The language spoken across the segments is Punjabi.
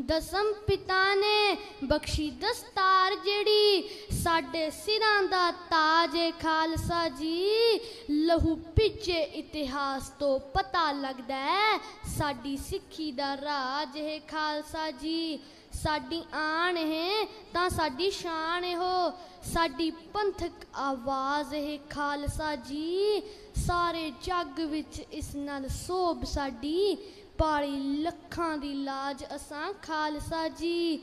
ਦਸਮ ਪਿਤਾ ਨੇ ਬਖਸ਼ੀ ਦਸਤਾਰ ਜਿਹੜੀ, ਸਾਡੇ ਸਿਰਾਂ ਦਾ ਤਾਜ ਏ ਖਾਲਸਾ ਜੀ। ਲਹੂ ਭਿੱਜੇ ਇਤਿਹਾਸ ਤੋਂ ਪਤਾ ਲੱਗਦਾ ਹੈ, ਸਾਡੀ ਸਿੱਖੀ ਦਾ ਰਾਜ ਹੈ ਖਾਲਸਾ ਜੀ। ਸਾਡੀ ਆਣ ਹੈ ਤਾਂ ਸਾਡੀ ਸ਼ਾਨ ਹੋ ਸਾਡੀ ਪੰਥਕ ਆਵਾਜ਼ ਹੈ ਖਾਲਸਾ ਜੀ। ਸਾਰੇ ਜੱਗ ਵਿੱਚ ਇਸ ਨਾਲ ਸੋਭ ਸਾਡੀ ਪਾਲੀ ਲੱਖਾਂ ਦੀ ਲਾਜ ਅਸਾਂ ਖਾਲਸਾ ਜੀ।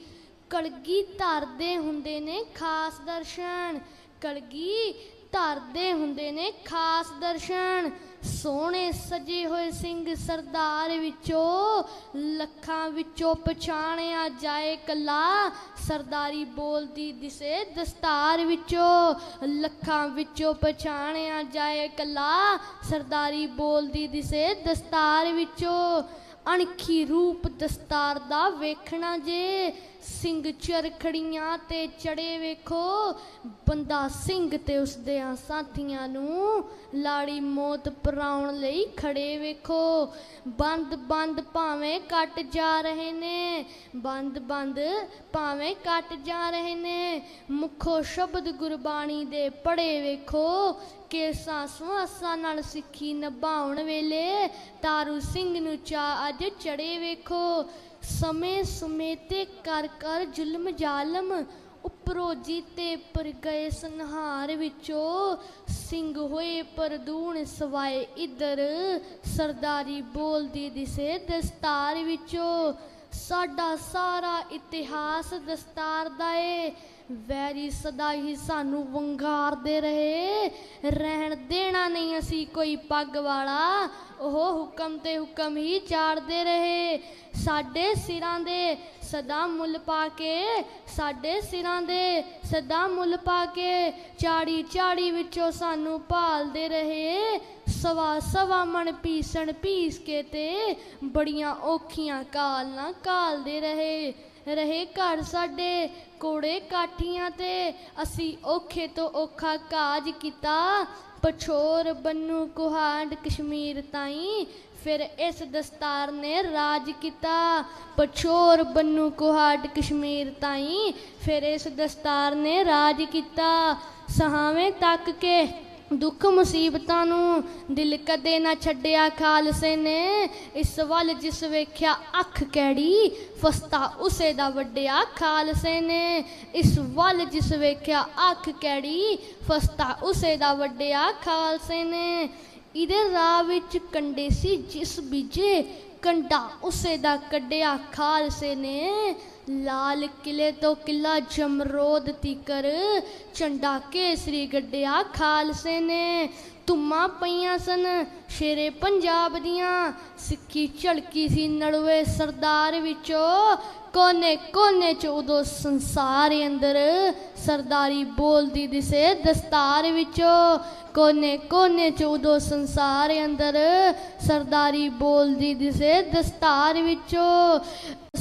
ਕਲਗੀ ਧਰਦੇ ਹੁੰਦੇ ਨੇ ਖਾਸ ਦਰਸ਼ਨ। ਕਲਗੀ ਧਰਦੇ ਹੁੰਦੇ ਨੇ ਖਾਸ ਦਰਸ਼ਨ। ਸੋਹਣੇ ਸਜੇ ਹੋਏ ਸਿੰਘ ਸਰਦਾਰ ਵਿੱਚੋਂ ਲੱਖਾਂ ਵਿੱਚੋਂ ਪਛਾਣਿਆ ਜਾਏ ਕੱਲਾ। ਸਰਦਾਰੀ ਬੋਲਦੀ ਦਿਸੇ ਦਸਤਾਰ ਵਿੱਚੋਂ ਲੱਖਾਂ ਵਿੱਚੋਂ ਪਛਾਣਿਆ ਜਾਏ ਕੱਲਾ। ਸਰਦਾਰੀ ਬੋਲਦੀ ਦਿਸੇ ਦਸਤਾਰ ਵਿੱਚੋਂ ਅਣਖੀ ਰੂਪ ਦਸਤਾਰ ਦਾ ਵੇਖਣਾ ਜੇ। ਸਿੰਘ ਚਰਖੜੀਆਂ ਤੇ ਚੜੇ ਵੇਖੋ, ਬੰਦਾ ਸਿੰਘ ਤੇ ਉਸਦੇ ਸਾਥੀਆਂ ਨੂੰ ਲਾੜੀ ਮੌਤ ਪਰਾਉਣ ਲਈ ਖੜੇ ਵੇਖੋ। ਬੰਦ ਬੰਦ ਭਾਵੇਂ ਕੱਟ ਜਾ ਰਹੇ ਨੇ, ਬੰਦ ਬੰਦ ਭਾਵੇਂ ਕੱਟ ਜਾ ਰਹੇ ਨੇ। ਮੁੱਖੋ ਸ਼ਬਦ ਗੁਰਬਾਣੀ ਦੇ ਪੜੇ ਵੇਖੋ, ਕੇਸਾਂ ਸੁਆਸਾਂ ਨਾਲ ਸਿੱਖੀ ਨਿਭਾਉਣ ਵੇਲੇ ਤਾਰੂ ਸਿੰਘ ਨੂੰ ਚਾ ਅੱਜ ਚੜੇ ਵੇਖੋ। ਸਮੇਂ ਸਮੇਤੇ ਕਰ ਕਰ ਜ਼ੁਲਮ ਜ਼ਾਲਮ ਉੱਪਰੋਂ ਜੀਤੇ ਪਰ ਗਏ ਸੰਹਾਰ ਵਿੱਚੋਂ ਸਿੰਘ ਹੋਏ ਪਰਦੂਣ ਸਵਾਏ ਇਧਰ। ਸਰਦਾਰੀ ਬੋਲਦੀ ਦਿਸੇ ਦਸਤਾਰ ਵਿੱਚੋਂ। ਸਾਡਾ ਸਾਰਾ ਇਤਿਹਾਸ ਦਸਤਾਰ ਦਾ ਏ। ਵੈਰੀ ਸਦਾ ਹੀ ਸਾਨੂੰ ਵੰਗਾਰਦੇ ਰਹੇ। ਰਹਿਣ ਦੇਣਾ ਨਹੀਂ ਅਸੀਂ ਕੋਈ ਪੱਗ ਵਾਲਾ। ਉਹ ਹੁਕਮ ਤੇ ਹੁਕਮ ਹੀ ਚਾੜਦੇ ਰਹੇ। ਸਾਡੇ ਸਿਰਾਂ ਦੇ ਸਦਾ ਮੁੱਲ ਪਾ ਕੇ, ਸਾਡੇ ਸਿਰਾਂ ਦੇ ਸਦਾ ਮੁੱਲ ਪਾ ਕੇ, ਚਾੜੀ ਚਾੜੀ ਵਿੱਚੋਂ ਸਾਨੂੰ ਭਾਲਦੇ ਰਹੇ। ਸਵਾ ਸਵਾ ਮਣ ਪੀਸਣ ਪੀਸ ਕੇ ਤੇ ਬੜੀਆਂ ਔਖੀਆਂ ਕਾਲਾਂ ਕਾਲਦੇ ਰਹੇ। ਰਹੇ ਘਰ ਸਾਡੇ ਕੋੜੇ ਕਾਠੀਆਂ ਤੇ। ਅਸੀਂ ਔਖੇ ਤੋਂ ਔਖਾ ਕਾਜ ਕੀਤਾ। ਪਛੋਰ ਬੰਨੂ ਕੁਹਾੜ ਕਸ਼ਮੀਰ ਤਾਈਂ। ਫਿਰ ਇਸ ਦਸਤਾਰ ਨੇ ਰਾਜ ਕੀਤਾ। ਪਛੋਰ ਬੰਨੂ ਕੁਹਾੜ ਕਸ਼ਮੀਰ ਤਾਈਂ। ਫਿਰ ਇਸ ਦਸਤਾਰ ਨੇ ਰਾਜ ਕੀਤਾ। ਸਹਾਵੇਂ ਤੱਕ ਕੇ ਦੁੱਖ ਮੁਸੀਬਤਾਂ ਨੂੰ ਦਿਲ ਕਦੇ ਨਾ ਛੱਡਿਆ ਖਾਲਸੇ ਨੇ। ਇਸ ਵੱਲ ਜਿਸ ਵੇਖਿਆ ਅੱਖ ਕੈੜੀ, ਫਸਤਾ ਉਸੇ ਦਾ ਵੱਡਿਆ ਖਾਲਸੇ ਨੇ। ਇਸ ਵੱਲ ਜਿਸ ਵੇਖਿਆ ਅੱਖ ਕੈੜੀ, ਫਸਤਾ ਉਸੇ ਦਾ ਵੱਡਿਆ ਖਾਲਸੇ ਨੇ। ਇਹਦੇ ਰਾਹ ਵਿੱਚ ਕੰਡੇ ਸੀ ਜਿਸ ਬੀਜੇ, ਕੰਡਾ ਉਸੇ ਦਾ ਕੱਢਿਆ ਖਾਲਸੇ ਨੇ। ਲਾਲ ਕਿਲੇ ਤੋਂ ਕਿਲਾ ਜਮਰੋਦ ਤੀਕਰ ਝੰਡਾ ਕੇਸਰੀ ਗੱਡਿਆ ਖਾਲਸੇ ਨੇ। ਧੁੰਮਾਂ ਪਈਆਂ ਸਨ ਸ਼ੇਰੇ ਪੰਜਾਬ ਦੀਆਂ, ਸਿੱਖੀ ਝਲਕੀ ਸੀ ਨੜਵੇ ਸਰਦਾਰ ਵਿੱਚੋਂ। ਕੋਨੇ ਕੋਨੇ ਚ ਉਦੋਂ ਸੰਸਾਰ ਅੰਦਰ ਸਰਦਾਰੀ ਬੋਲਦੀ ਦਿਸੇ ਦਸਤਾਰ ਵਿੱਚੋਂ। ਕੋਨੇ ਕੋਨੇ ਚ ਉਦੋਂ ਸੰਸਾਰ ਅੰਦਰ ਸਰਦਾਰੀ ਬੋਲਦੀ ਦਿਸੇ ਦਸਤਾਰ ਵਿੱਚੋਂ।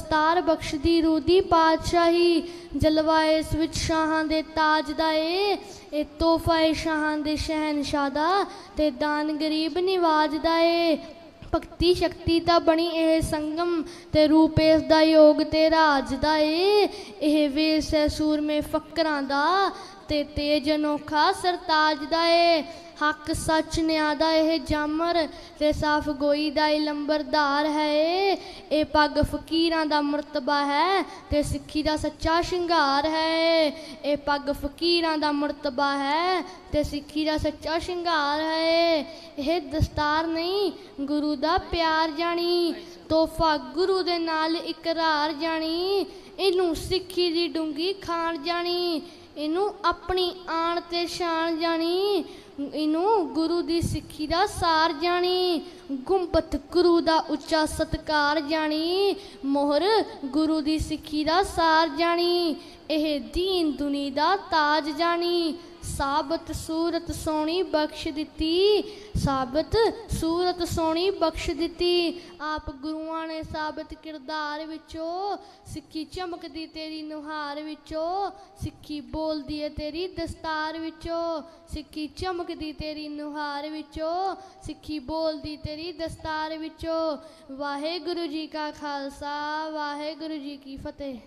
ਦਸਤਾਰ ਬਖਸ਼ਦੀ ਰੂਦੀ ਪਾਤਸ਼ਾਹੀ ਜਲਵਾ ਇਸ ਵਿੱਚ ਸ਼ਾਹਾਂ ਦੇ ਤਾਜ ਦਾ ਏ ਇਹ ਤੋਹਫਾ ਏ ਸ਼ਾਹਾਂ ਦੇ ਸ਼ਹਿਨਸ਼ਾਹ ਦਾ ਤੇ ਦਾਨ ਗਰੀਬ ਨਿਵਾਜ ਦਾ ਏ। ਭਗਤੀ ਸ਼ਕਤੀ ਤਾਂ ਬਣੀ ਇਹ ਸੰਗਮ ਤੇ ਰੂਪ ਇਸ ਦਾ ਯੋਗ ਤੇ ਰਾਜ ਦਾ ਏ। ਇਹ ਵੇਸ ਹੈ ਸੂਰਮੇ ਫਕਰਾਂ ਦਾ ਤੇ ਤੇਜ ਅਨੋਖਾ ਸਰਤਾਜ ਦਾ ਏ। ਹੱਕ ਸੱਚ ਨਿਆਦਾ ਇਹ ਜਾਮਰ ਤੇ ਸਾਫ਼ ਗੋਈ ਦਾ ਇਹ ਲੰਬਰਦਾਰ ਹੈ ਇਹ ਪੱਗ ਫਕੀਰਾਂ ਦਾ ਮਰਤਬਾ ਹੈ ਤੇ ਸਿੱਖੀ ਦਾ ਸੱਚਾ ਸ਼ਿੰਗਾਰ ਹੈ ਇਹ ਪੱਗ ਫਕੀਰਾਂ ਦਾ ਮਰਤਬਾ ਹੈ ਤੇ ਸਿੱਖੀ ਦਾ ਸੱਚਾ ਸ਼ਿੰਗਾਰ ਹੈ ਇਹ ਦਸਤਾਰ ਨਹੀਂ, ਗੁਰੂ ਦਾ ਪਿਆਰ ਜਾਣੀ। ਤੋਹਫਾ ਗੁਰੂ ਦੇ ਨਾਲ ਇਕਰਾਰ ਜਾਣੀ। ਇਹਨੂੰ ਸਿੱਖੀ ਦੀ ਡੂੰਗੀ ਖਾਣ ਜਾਣੀ। ਇਹਨੂੰ ਆਪਣੀ ਆਣ ਤੇ ਸ਼ਾਨ ਜਾਣੀ, ਇਹਨੂੰ ਗੁਰੂ ਦੀ ਸਿੱਖੀ ਦਾ ਸਾਰ ਜਾਣੀ, ਗੁੰਬਤ ਗੁਰੂ ਦਾ ਉੱਚਾ ਸਤਕਾਰ ਜਾਣੀ, ਮੋਹਰ ਗੁਰੂ ਦੀ ਸਿੱਖੀ ਦਾ ਸਾਰ ਜਾਣੀ। ਇਹ ਦੀਨ ਦੁਨੀ ਦਾ ਤਾਜ ਜਾਣੀ। ਸਾਬਤ ਸੂਰਤ ਸੋਹਣੀ ਬਖਸ਼ ਦਿੱਤੀ। ਸਾਬਤ ਸੂਰਤ ਸੋਹਣੀ ਬਖਸ਼ ਦਿੱਤੀ। ਆਪ ਗੁਰੂਆਂ ਨੇ ਸਾਬਤ ਕਿਰਦਾਰ ਵਿੱਚੋਂ, ਸਿੱਖੀ ਚਮਕਦੀ ਤੇਰੀ ਨੁਹਾਰ ਵਿੱਚੋਂ, ਸਿੱਖੀ ਬੋਲਦੀ ਏ ਤੇਰੀ ਦਸਤਾਰ ਵਿੱਚੋਂ, ਸਿੱਖੀ ਚਮਕਦੀ ਤੇਰੀ ਨੁਹਾਰ ਵਿੱਚੋਂ, ਸਿੱਖੀ ਬੋਲਦੀ ਤੇਰੀ ਦਸਤਾਰ ਵਿੱਚੋਂ। ਵਾਹਿਗੁਰੂ ਜੀ ਕਾ ਖਾਲਸਾ, ਵਾਹਿਗੁਰੂ ਜੀ ਕੀ ਫਤਿਹ।